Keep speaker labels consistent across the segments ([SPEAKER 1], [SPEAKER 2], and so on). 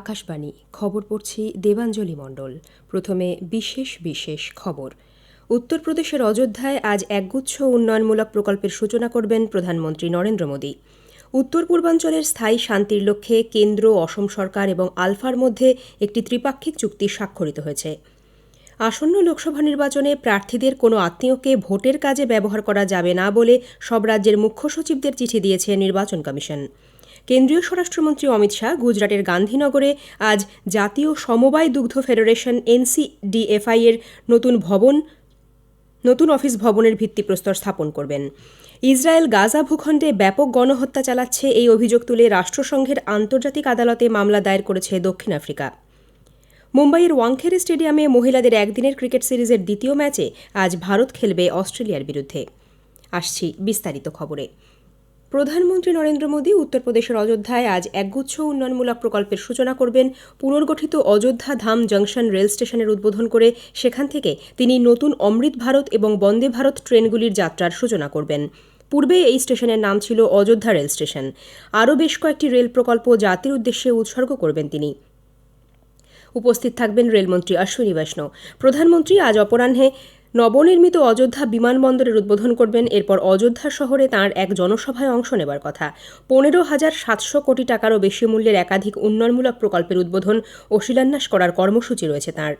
[SPEAKER 1] আকাশবাণী, খবর পড়ছি দেবাঞ্জলি মণ্ডল। প্রথমে বিশেষ বিশেষ খবর। উত্তরপ্রদেশের অযোধ্যায় আজ একগুচ্ছ উন্নয়নমূলক প্রকল্পের সূচনা করবেন প্রধানমন্ত্রী নরেন্দ্র মোদী। উত্তর পূর্বাঞ্চলের স্থায়ী শান্তির লক্ষ্যে কেন্দ্র, অসম সরকার এবং আলফার মধ্যে একটি ত্রিপাক্ষিক চুক্তি স্বাক্ষরিত হয়েছে। আসন্ন লোকসভা নির্বাচনে প্রার্থীদের কোনো আত্মীয়কে ভোটের কাজে ব্যবহার করা যাবে না বলে সব রাজ্যের মুখ্য সচিবদের চিঠি দিয়েছে নির্বাচন কমিশন। কেন্দ্রীয় স্বরাষ্ট্রমন্ত্রী অমিত শাহ গুজরাটের গান্ধীনগরে আজ জাতীয় সমবায় দুগ্ধ ফেডারেশন এনসিডিএফআই এর নতুন ভবন, নতুন অফিস ভবনের ভিত্তিপ্রস্তর স্থাপন করবেন। ইসরায়েল গাজা ভূখণ্ডে ব্যাপক গণহত্যা চালাচ্ছে এই অভিযোগ তুলে রাষ্ট্রসংঘের আন্তর্জাতিক আদালতে মামলা দায়ের করেছে দক্ষিণ আফ্রিকা। মুম্বাইয়ের ওয়াংখেড়ে স্টেডিয়ামে মহিলাদের একদিনের ক্রিকেট সিরিজের দ্বিতীয় ম্যাচে আজ ভারত খেলবে অস্ট্রেলিয়ার বিরুদ্ধে। আসছি বিস্তারিত খবরে। প্রধানমন্ত্রী নরেন্দ্র মোদী উত্তরপ্রদেশের অযোধ্যায় আজ একগুচ্ছ উন্নয়নমূলক প্রকল্পের সূচনা করবেন। পুনর্গঠিত অযোধ্যা ধাম জংশন রেল স্টেশনের উদ্বোধন করে সেখান থেকে তিনি নতুন অমৃত ভারত এবং বন্দে ভারত ট্রেনগুলির যাত্রার সূচনা করবেন। পূর্বে এই স্টেশনের নাম ছিল অযোধ্যা রেল স্টেশন। আরও বেশ কয়েকটি রেল প্রকল্প জাতির উদ্দেশ্যে উৎসর্গ করবেন তিনি। উপস্থিত থাকবেন রেলমন্ত্রী অশ্বিনী বৈষ্ণব। প্রধানমন্ত্রী আজ অপরাহ্নে নবনির্মিত অযোধ্যা বিমানবন্দরের উদ্বোধন করবেন। এরপর অযোধ্যা শহরে তাঁর এক জনসভায় অংশ নেবার কথা। পনেরো হাজার সাতশো কোটি টাকারও বেশি মূল্যের একাধিক উন্নয়নমূলক প্রকল্পের উদ্বোধন ও শিলান্যাস করার কর্মসূচি রয়েছে তাঁর।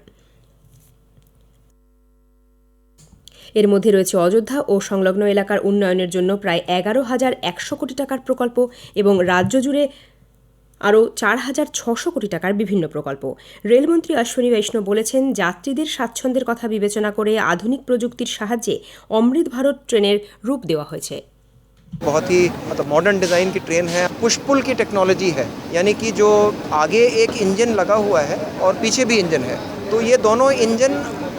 [SPEAKER 1] এর মধ্যে রয়েছে অযোধ্যা ও সংলগ্ন এলাকার উন্নয়নের জন্য প্রায় এগারো হাজার একশো কোটি টাকার প্রকল্প এবং রাজ্য জুড়ে আরও চার হাজার ছশো কোটি টাকার বিভিন্ন প্রকল্প। রেলমন্ত্রী অশ্বিনী বৈষ্ণব বলেছেন, যাত্রীদের স্বাচ্ছন্দ্যের কথা বিবেচনা করে আধুনিক প্রযুক্তির সাহায্যে অমৃত ভারত ট্রেনের রূপ দেওয়া হয়েছে।
[SPEAKER 2] बहुत ही मतलब मॉडर्न डिज़ाइन की ट्रेन है। पुश पुल की टेक्नोलॉजी है। यानी कि जो आगे एक इंजन लगा हुआ है और पीछे भी इंजन है। तो ये दोनों इंजन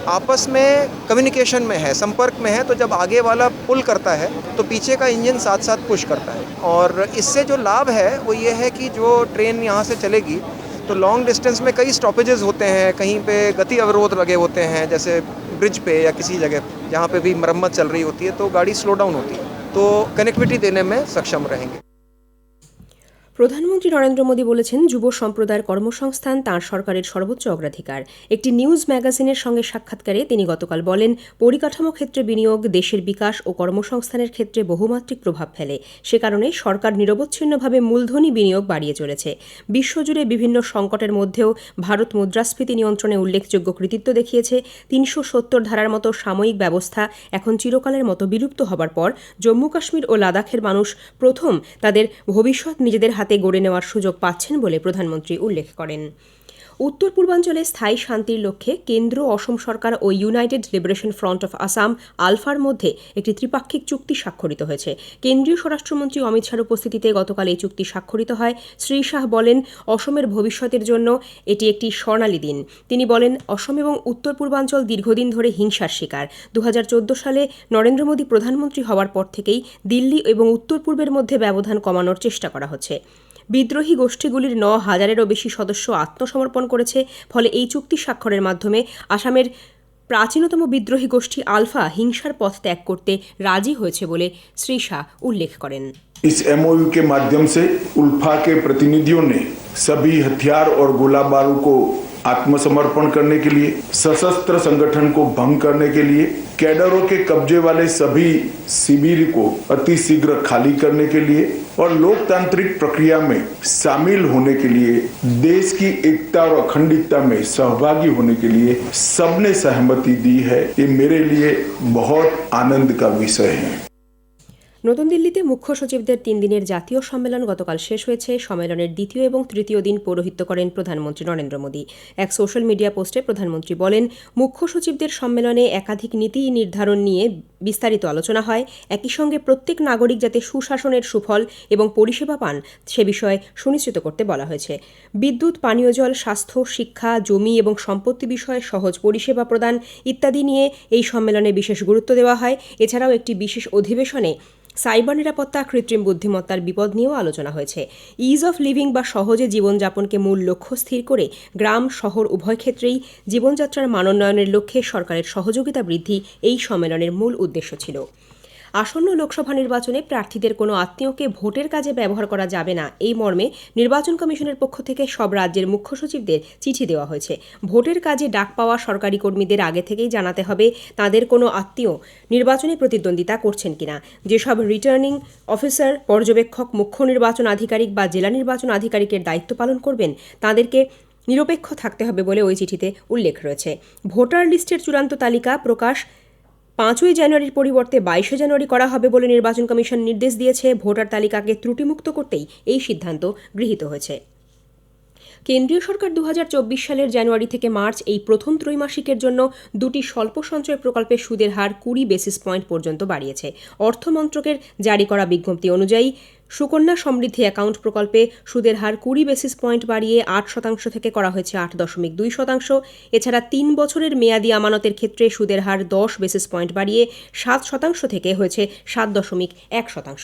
[SPEAKER 2] आपस में कम्युनिकेशन में है, संपर्क में है। तो जब आगे वाला पुल करता है तो पीछे का इंजन साथ साथ पुश करता है। और इससे जो लाभ है, वो ये है कि जो ट्रेन यहाँ से चलेगी तो लॉन्ग डिस्टेंस में कई स्टॉपेजेस होते हैं। कहीं पे गति अवरोध लगे होते हैं, जैसे ब्रिज पे या किसी जगह जहाँ पे भी मरम्मत चल रही होती है तो गाड़ी स्लो डाउन होती है। तो कनेक्टिविटी देने में सक्षम रहेंगे।
[SPEAKER 1] প্রধানমন্ত্রী নরেন্দ্র মোদী বলেছেন, যুব সম্প্রদায়ের কর্মসংস্থান তাঁর সরকারের সর্বোচ্চ অগ্রাধিকার। একটি নিউজ ম্যাগাজিনের সঙ্গে সাক্ষাৎকারে তিনি গতকাল বলেন, পরিকাঠামো ক্ষেত্রে বিনিয়োগ দেশের বিকাশ ও কর্মসংস্থানের ক্ষেত্রে বহুমাত্রিক প্রভাব ফেলে। সে কারণে সরকার নিরবচ্ছিন্নভাবে মূলধনী বিনিয়োগ বাড়িয়ে চলেছে। বিশ্বজুড়ে বিভিন্ন সংকটের মধ্যেও ভারত মুদ্রাস্ফীতি নিয়ন্ত্রণে উল্লেখযোগ্য কৃতিত্ব দেখিয়েছে। তিনশো সত্তর ধারার মতো সাময়িক ব্যবস্থা এখন চিরকালের মতো বিলুপ্ত হবার পর জম্মু কাশ্মীর ও লাদাখের মানুষ প্রথম তাদের ভবিষ্যৎ নিজেদের হাতে গড়ে নেওয়ার সুযোগ পাচ্ছেন বলে প্রধানমন্ত্রী উল্লেখ করেন। উত্তর পূর্বাঞ্চলে স্থায়ী শান্তির লক্ষ্যে কেন্দ্র, অসম সরকার ও united liberation front of Assam, আলফার মধ্যে একটি ত্রিপাক্ষিক চুক্তি স্বাক্ষরিত হয়েছে। কেন্দ্রীয় স্বরাষ্ট্রমন্ত্রী অমিত শাহর উপস্থিতিতে গতকাল এই চুক্তি স্বাক্ষরিত হয়। শ্রী শাহ বলেন, অসমের ভবিষ্যতের জন্য এটি একটি স্বর্ণালী দিন। তিনি বলেন, অসম এবং উত্তর পূর্বাঞ্চল দীর্ঘদিন ধরে হিংসার শিকার। দু হাজার চোদ্দ সালে নরেন্দ্র মোদী প্রধানমন্ত্রী হওয়ার পর থেকেই দিল্লি এবং উত্তর পূর্বের মধ্যে ব্যবধান কমানোর চেষ্টা করা হচ্ছে। বিদ্রোহী গোষ্ঠীগুলির ন হাজারেরও বেশি সদস্য আত্মসমর্পণ করেছে ফলে এই চুক্তি স্বাক্ষরের মাধ্যমে আসামের প্রাচীনতম বিদ্রোহী গোষ্ঠী আলফা হিংসার পথ ত্যাগ করতে রাজি হয়েছে বলে শ্রী শাহ উল্লেখ করেন
[SPEAKER 3] इस एमओयू के माध्यम से उल्फा के प्रतिनिधियों ने सभी हथियार और गोला बारूद को आत्मसमर्पण करने के लिए सशस्त्र संगठन को भंग करने के लिए कैडरों के कब्जे वाले सभी शिविर को अति शीघ्र खाली करने के लिए और लोकतांत्रिक प्रक्रिया में शामिल होने के लिए देश की एकता और अखंडता में सहभागी होने के लिए सबने सहमति दी है ये मेरे लिए बहुत आनंद का विषय है
[SPEAKER 1] নতুন দিল্লিতে মুখ্য সচিবদের তিন দিনের জাতীয় সম্মেলন গতকাল শেষ হয়েছে সম্মেলনের দ্বিতীয় এবং তৃতীয় দিন পৌরোহিত্য করেন প্রধানমন্ত্রী নরেন্দ্র মোদী এক সোশ্যাল মিডিয়া পোস্টে প্রধানমন্ত্রী বলেন মুখ্য সচিবদের সম্মেলনে একাধিক নীতি নির্ধারণ নিয়ে বিস্তারিত আলোচনা হয়। একই সঙ্গে প্রত্যেক নাগরিক যাতে সুশাসনের সুফল এবং পরিষেবা পান, সে বিষয়ে সুনিশ্চিত করতে বলা হয়েছে। বিদ্যুৎ, পানীয় জল, স্বাস্থ্য, শিক্ষা, জমি এবং সম্পত্তি বিষয়ে সহজ পরিষেবা প্রদান ইত্যাদি নিয়ে এই সম্মেলনে বিশেষ গুরুত্ব দেওয়া হয়। এছাড়াও একটি বিশেষ অধিবেশনে সাইবার নিরাপত্তা, কৃত্রিম বুদ্ধিমত্তার বিপদ নিয়েও আলোচনা হয়েছে। ইজ অফ লিভিং বা সহজে জীবনযাপনকে মূল লক্ষ্য স্থির করে গ্রাম, শহর, উভয় ক্ষেত্রেই জীবনযাত্রার মানোন্নয়নের লক্ষ্যে সরকারের সহযোগিতা বৃদ্ধি এই সম্মেলনের মূল উদ্দেশ্য। ছিল। আসন্ন লোকসভা নির্বাচনে প্রার্থীদের কোনো আত্মীয়কে ভোটের কাজে ব্যবহার করা যাবে না। এই মর্মে নির্বাচন কমিশনের পক্ষ থেকে সব রাজ্যের মুখ্য সচিবদের চিঠি দেওয়া হয়েছে। ভোটের কাজে ডাক পাওয়া সরকারি কর্মীদের আগে থেকেই জানাতে হবে, তাদের কোনো আত্মীয় নির্বাচনে প্রতিদ্বন্দ্বিতা করছেন কিনা। যেসব রিটার্নিং অফিসার, পর্যবেক্ষক, মুখ্য নির্বাচন আধিকারিক বা জেলা নির্বাচন আধিকারিকের দায়িত্ব পালন করবেন, তাদেরকে নিরপেক্ষ থাকতে হবে বলে ওই চিঠিতে উল্লেখ রয়েছে। ভোটার লিস্টের চূড়ান্ত তালিকা প্রকাশ পাঁচই জানুয়ারির পরিবর্তে বাইশে জানুয়ারি করা হবে বলে নির্বাচন কমিশন নির্দেশ দিয়েছে। ভোটার তালিকাকে ত্রুটিমুক্ত করতেই এই সিদ্ধান্ত গৃহীত হয়েছে। কেন্দ্রীয় সরকার দু হাজার চব্বিশ সালের জানুয়ারি থেকে মার্চ এই প্রথম ত্রৈমাসিকের জন্য দুটি স্বল্প সঞ্চয় প্রকল্পের সুদের হার কুড়ি বেসিস পয়েন্ট পর্যন্ত বাড়িয়েছে। অর্থমন্ত্রকের জারি করা বিজ্ঞপ্তি অনুযায়ী সুকন্যা সমৃদ্ধি অ্যাকাউন্ট প্রকল্পে সুদের হার কুড়ি বেসিস পয়েন্ট বাড়িয়ে আট শতাংশ থেকে করা হয়েছে আট দশমিক দুই শতাংশ। এছাড়া তিন বছরের মেয়াদি আমানতের ক্ষেত্রে সুদের হার দশ বেসিস পয়েন্ট বাড়িয়ে সাত শতাংশ থেকে হয়েছে সাত দশমিক এক শতাংশ।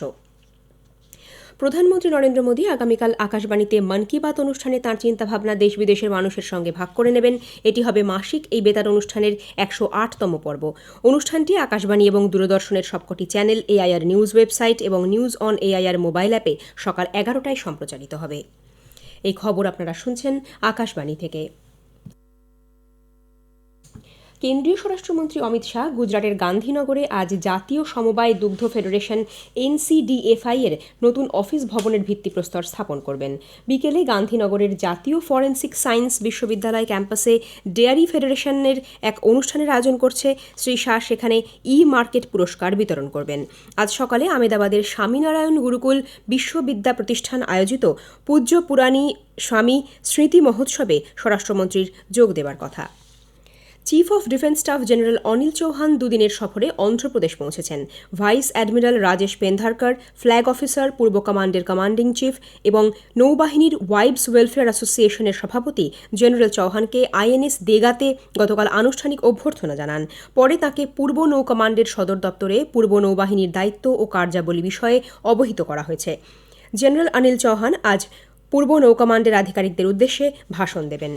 [SPEAKER 1] প্রধানমন্ত্রী নরেন্দ্র মোদী আগামীকাল আকাশবাণীতে মন কি বাত অনুষ্ঠানে তাঁর চিন্তাভাবনা দেশ বিদেশের মানুষের সঙ্গে ভাগ করে নেবেন। এটি হবে মাসিক এই বেতার অনুষ্ঠানের একশো আটতম পর্ব। অনুষ্ঠানটি আকাশবাণী এবং দূরদর্শনের সবকটি চ্যানেল এআইআর নিউজ ওয়েবসাইট এবং নিউজ অন এআইআর মোবাইল অ্যাপে সকাল এগারোটায় সম্প্রচারিত হবে। এই খবর আপনারা শুনছেন আকাশবাণী থেকে। কেন্দ্রীয় স্বরাষ্ট্রমন্ত্রী অমিত শাহ গুজরাটের গান্ধীনগরে আজ জাতীয় সমবায় দুগ্ধ ফেডারেশন এনসিডিএফআই এর নতুন অফিস ভবনের ভিত্তিপ্রস্তর স্থাপন করবেন। বিকেলে গান্ধীনগরের জাতীয় ফরেন্সিক সায়েন্স বিশ্ববিদ্যালয় ক্যাম্পাসে ডেয়ারি ফেডারেশনের এক অনুষ্ঠানের আয়োজন করছে। শ্রী শাহ সেখানে ই মার্কেট পুরস্কার বিতরণ করবেন। আজ সকালে আমেদাবাদের স্বামীনারায়ণ গুরুকুল বিশ্ববিদ্যা প্রতিষ্ঠান আয়োজিত পূজ্য পুরাণী স্বামী স্মৃতি মহোৎসবে স্বরাষ্ট্রমন্ত্রীর যোগ দেবার কথা। Chief of defence staff general Anil Chauhan দুদিনের সফরে অন্ধ্রপ্রদেশ পৌঁছেছেন। Vice admiral Rajesh Pendharkar flag officer পূর্ব কমান্ডের কমান্ডিং চিফ এবং নৌবাহিনীর ওয়াইবস ওয়েলফেয়ার অ্যাসোসিয়েশনের সভাপতি জেনারেল চৌহানকে আইএনএস দেগাতে গতকাল আনুষ্ঠানিক অভ্যর্থনা জানান। পরে তাকে পূর্ব নৌ কমান্ডের সদর দপ্তরে পূর্ব নৌবাহিনীর দায়িত্ব ও কার্যাবলী বিষয়ে অবহিত করা হয়েছে। জেনারেল অনিল চৌহান আজ পূর্ব নৌ কমান্ডের আধিকারিকদের উদ্দেশ্যে ভাষণ দেবেন।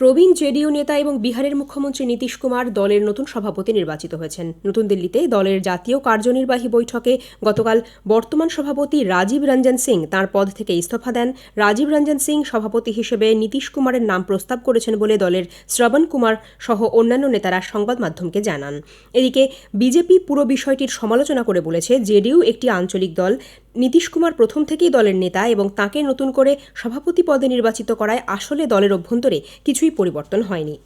[SPEAKER 1] প্রবীণ জেডিইউ নেতা এবং বিহারের মুখ্যমন্ত্রী নীতিশ কুমার দলের নতুন সভাপতি নির্বাচিত হয়েছেন। নতুন দিল্লিতে দলের জাতীয় কার্যনির্বাহী বৈঠকে গতকাল বর্তমান সভাপতি রাজীব রঞ্জন সিং তাঁর পদ থেকে ইস্তফা দেন। রাজীব রঞ্জন সিং সভাপতি হিসেবে নীতিশ কুমারের নাম প্রস্তাব করেছেন বলে দলের শ্রবণ কুমার সহ অন্যান্য নেতারা সংবাদ মাধ্যমকে জানান। এদিকে বিজেপি পুরো বিষয়টির সমালোচনা করে বলেছে, জেডিইউ একটি আঞ্চলিক দল। নীতিশ কুমার প্রথম থেকেই দলের নেতা এবং তাকে নতুন করে সভাপতি পদে নির্বাচিত করায় আসলে দলের অভ্যন্তরে কিছুই পরিবর্তন হয়নি।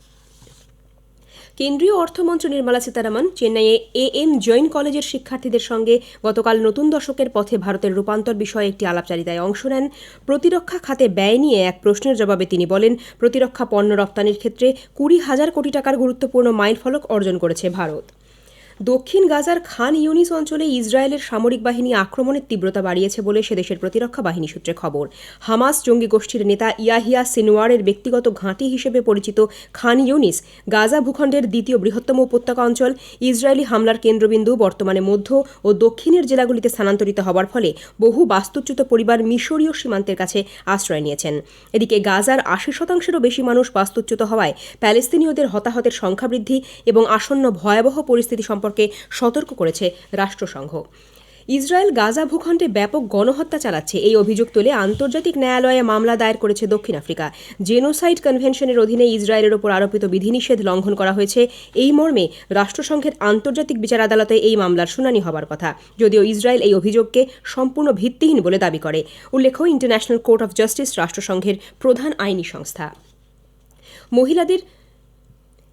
[SPEAKER 1] কেন্দ্রীয় অর্থমন্ত্রী নির্মলা সীতারামন চেন্নাইয়ে এ এম জৈন কলেজের শিক্ষার্থীদের সঙ্গে গতকাল নতুন দশকের পথে ভারতের রূপান্তর বিষয়ে একটি আলাপচারিতায় অংশ নেন। প্রতিরক্ষা খাতে ব্যয় নিয়ে এক প্রশ্নের জবাবে তিনি বলেন, প্রতিরক্ষা পণ্য রপ্তানির ক্ষেত্রে কুড়ি হাজার কোটি টাকার গুরুত্বপূর্ণ মাইলফলক অর্জন করেছে ভারত। দক্ষিণ গাজার খান ইউনিস অঞ্চলে ইসরায়েলের সামরিক বাহিনী আক্রমণের তীব্রতা বাড়িয়েছে বলে সেদেশের প্রতিরক্ষা বাহিনী সূত্রে খবর। হামাস জঙ্গি গোষ্ঠীর নেতা ইয়াহিয়া সিনোয়ারের ব্যক্তিগত ঘাঁটি হিসেবে পরিচিত খান ইউনিস গাজা ভূখণ্ডের দ্বিতীয় বৃহত্তম উপত্যকা অঞ্চল, ইসরায়েলি হামলার কেন্দ্রবিন্দু, বর্তমানে মধ্য ও দক্ষিণের জেলাগুলিতে স্থানান্তরিত হওয়ার ফলে বহু বাস্তুচ্যুত পরিবার মিশরীয় সীমান্তের কাছে আশ্রয় নিয়েছেন। এদিকে গাজার আশি শতাংশেরও বেশি মানুষ বাস্তুচ্যুত হওয়ায় প্যালেস্তিনীয়দের হতাহতের সংখ্যা বৃদ্ধি এবং আসন্ন ভয়াবহ পরিস্থিতি সম্পর্কে সতর্ক করেছে রাষ্ট্রসংঘ। ইসরায়েল গাজা ভূখণ্ডে ব্যাপক গণহত্যা চালাচ্ছে এই অভিযোগ তুলে আন্তর্জাতিক ন্যায়ালয়ে মামলা দায়ের করেছে দক্ষিণ আফ্রিকা। জেনোসাইড কনভেনশনের অধীনে ইসরায়েলের ওপর আরোপিত বিধিনিষেধ লঙ্ঘন করা হয়েছে। এই মর্মে রাষ্ট্রসংঘের আন্তর্জাতিক বিচার আদালতে এই মামলার শুনানি হবার কথা। যদিও ইসরায়েল এই অভিযোগকে সম্পূর্ণ ভিত্তিহীন বলে দাবি করে। উল্লেখ্য, ইন্টারন্যাশনাল কোর্ট অফ জাস্টিস রাষ্ট্রসংঘের প্রধান আইনি সংস্থা। মহিলাদের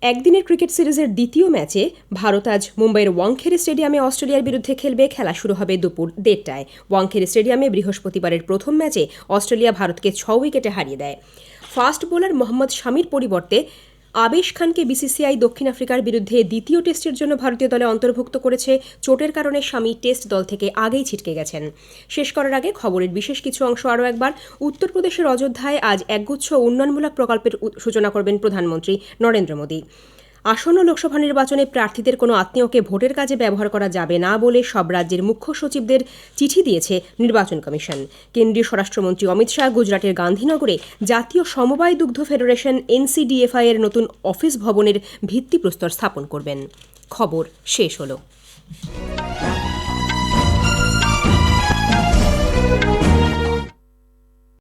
[SPEAKER 1] একদিনের ক্রিকেট সিরিজের দ্বিতীয় ম্যাচে ভারত আজ মুম্বাইয়ের ওয়াংখেড়ে স্টেডিয়ামে অস্ট্রেলিয়ার বিরুদ্ধে খেলবে, খেলা শুরু হবে দুপুর দেড়টায়। ওয়াংখেড়ে স্টেডিয়ামে বৃহস্পতিবারের প্রথম ম্যাচে অস্ট্রেলিয়া ভারতকে ছ উইকেটে হারিয়ে দেয়। ফাস্ট বোলার মোহাম্মদ শামির পরিবর্তে আবেশ খানকে বিসিসিআই দক্ষিণ আফ্রিকার বিরুদ্ধে দ্বিতীয় টেস্টের জন্য ভারতীয় দলে অন্তর্ভুক্ত করেছে। চোটের কারণে স্বামী টেস্ট দল থেকে আগেই ছিটকে গেছেন। শেষ করার আগে খবরের বিশেষ কিছু অংশ আরও একবার। উত্তরপ্রদেশের অযোধ্যায় আজ একগুচ্ছ উন্নয়নমূলক প্রকল্পের সূচনা করবেন প্রধানমন্ত্রী নরেন্দ্র মোদী। আসন্ন লোকসভা নির্বাচনে প্রার্থীদের কোনো আত্মীয়কে ভোটের কাজে ব্যবহার করা যাবে না বলে সব রাজ্যের মুখ্য সচিবদের চিঠি দিয়েছে নির্বাচন কমিশন। কেন্দ্রীয় স্বরাষ্ট্রমন্ত্রী অমিত শাহ গুজরাটের গান্ধীনগরে জাতীয় সমবায় দুগ্ধ ফেডারেশন এনসিডিএফআই এর নতুন অফিস ভবনের ভিত্তিপ্রস্তর স্থাপন করবেন। খবর শেষ হলো।